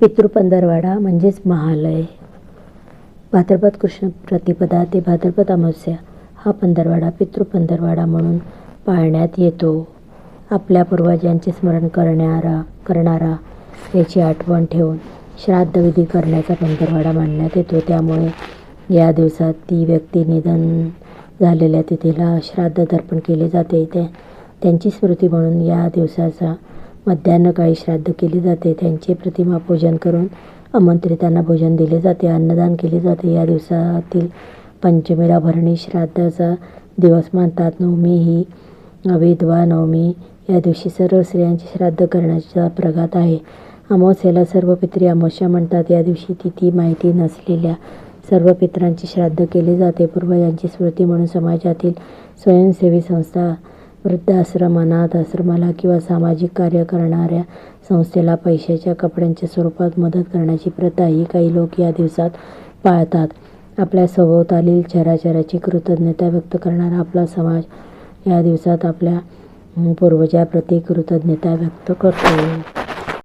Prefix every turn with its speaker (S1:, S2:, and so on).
S1: पितृपंधरवाडा म्हणजेच महालय. भाद्रपद कृष्ण प्रतिपदा ते भाद्रपद अमावस्या हा पंधरवाडा पितृपंधरवाडा म्हणून पाळण्यात येतो. आपल्या पूर्वजांचे स्मरण करणारा करणारा याची आठवण ठेवून श्राद्धविधी करण्याचा पंधरवाडा मानण्यात येतो. त्यामुळे या दिवसात ती व्यक्ती निधन झालेल्या तिथीला श्राद्ध दर्पण केले जाते. त्या त्यांची स्मृती म्हणून या दिवसाचा मध्यान्हकाळी श्राद्ध केले जाते. त्यांचे प्रतिमा पूजन करून आमंत्रितांना भोजन दिले जाते. अन्नदान केले जाते. या दिवसातील पंचमीला भरणी श्राद्धाचा दिवस मानतात. नवमी ही विधवा नवमी. या दिवशी सर्व स्त्रियांचे श्राद्ध करण्याचा प्रघात आहे. अमावस्येला सर्व पित्री अमावस्या म्हणतात. या दिवशी तिथी माहिती नसलेल्या सर्व पित्रांचे श्राद्ध केले जाते. पूर्वजांची स्मृती म्हणून समाजातील स्वयंसेवी संस्था वृद्धाश्रम अनाथ आश्रमाला किंवा सामाजिक कार्य करणाऱ्या संस्थेला पैशाच्या कपड्यांच्या स्वरूपात मदत करण्याची प्रथा ही काही लोक या दिवसात पाळतात. आपल्या सभोवतालील चराचराची कृतज्ञता व्यक्त करणारा आपला समाज या दिवसात आपल्या पूर्वजाप्रती कृतज्ञता व्यक्त करतो.